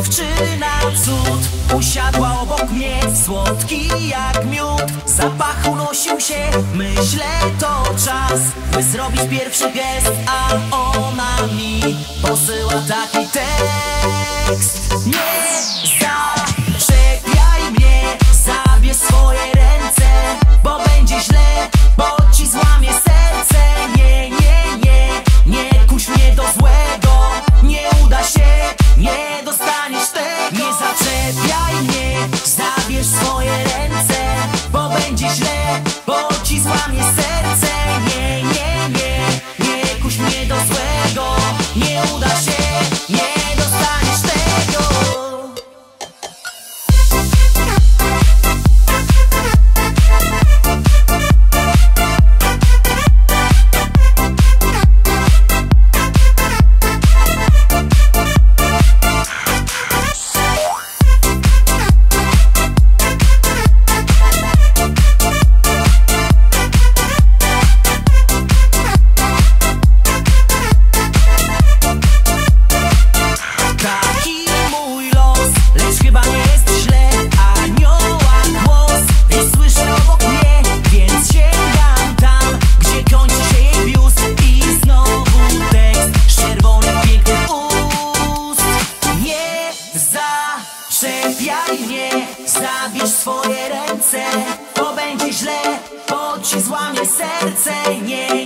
dziewczyna cud. Usiadła obok mnie, słodki jak miód. Zapach unosił się, myślę to czas By zrobić pierwszy gest, a ona mi Posyła taki tekst. Nie Przepiaj mnie, zabierz swoje ręce. Bo będzie źle, bo ci złamie serce. Nie